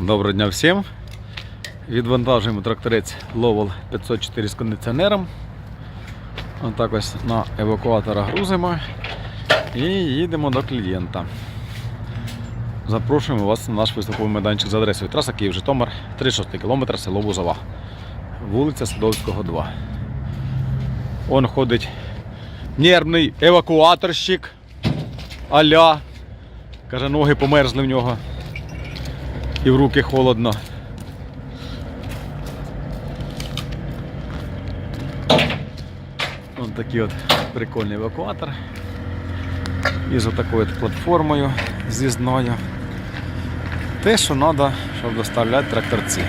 Доброго дня всім. Відвантажуємо тракторець Lowell 504 з кондиціонером. Отак ось на евакуатора грузимо і їдемо до клієнта. Запрошуємо вас на наш виставковий майданчик за адресою траса Київ Житомир 36 км село Бузова. Вулиця Садовського, 2. Он ходить нервний евакуаторщик. Аля. Каже, ноги померзли в нього. І в руки холодно. Ось такий от прикольний евакуатор. Із отакою от платформою з'їзною. Те, що треба, щоб доставляти тракторці.